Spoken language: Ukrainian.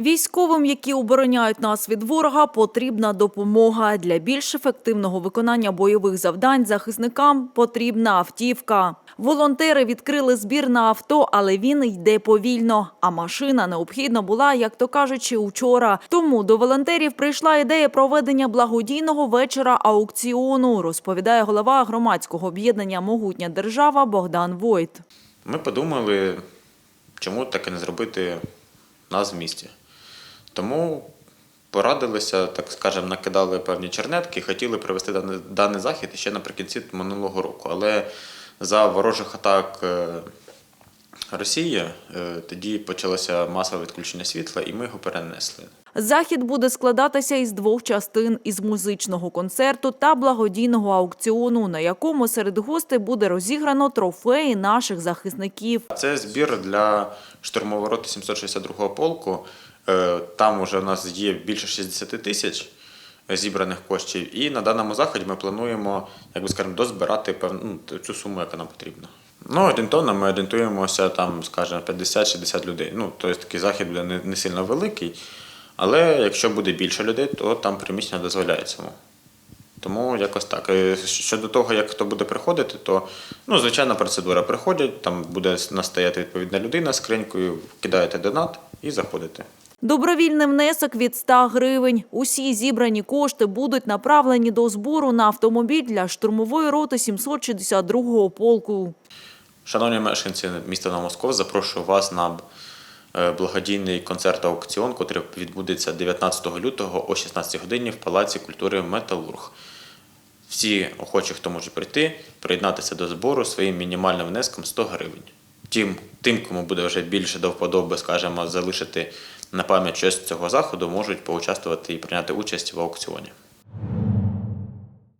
Військовим, які обороняють нас від ворога, потрібна допомога. Для більш ефективного виконання бойових завдань захисникам потрібна автівка. Волонтери відкрили збір на авто, але він йде повільно. А машина необхідна була, як то кажучи, учора. Тому до волонтерів прийшла ідея проведення благодійного вечора аукціону, розповідає голова громадського об'єднання Могутня держава Богдан Войт. Ми подумали, чому таке не зробити нас в місті. Тому порадилися, так скажемо, накидали певні чернетки, хотіли провести даний, даний захід ще наприкінці минулого року. Але за ворожих атак е, Росії е, тоді почалося масове відключення світла, і ми його перенесли. Захід буде складатися із двох частин – із музичного концерту та благодійного аукціону, на якому серед гостей буде розіграно трофеї наших захисників. Це збір для штурмової роти 762-го полку. Е, Там вже у нас є більше 60 тисяч зібраних коштів. І на даному заході ми плануємо, як би скажемо, дозбирати певну ну, цю суму, яка нам потрібна. Ну, орієнтовно ми орієнтуємося там, скажімо, 50-60 людей. Ну, тобто такий захід буде не, не сильно великий. Але якщо буде більше людей, то там приміщення дозволяє цьому. Тому якось так. Е, Щодо того, як хто буде приходити, то ну, звичайна процедура. Приходять, там буде настояти відповідна людина з скринькою, кидаєте донат і заходите. Добровільний внесок від 100 гривень. Усі зібрані кошти будуть направлені до збору на автомобіль для штурмової роти 762-го полку. Шановні мешканці міста Новомосков, запрошую вас на е, благодійний концерт аукціон, який відбудеться 19 лютого о 16 годині в Палаці культури Металург. Всі охочі, хто може прийти, приєднатися до збору своїм мінімальним внеском 100 гривень. Тим, тим, кому буде вже більше до вподоби, скажімо, залишити на пам'ять щось цього заходу, можуть поучаствувати і прийняти участь в аукціоні.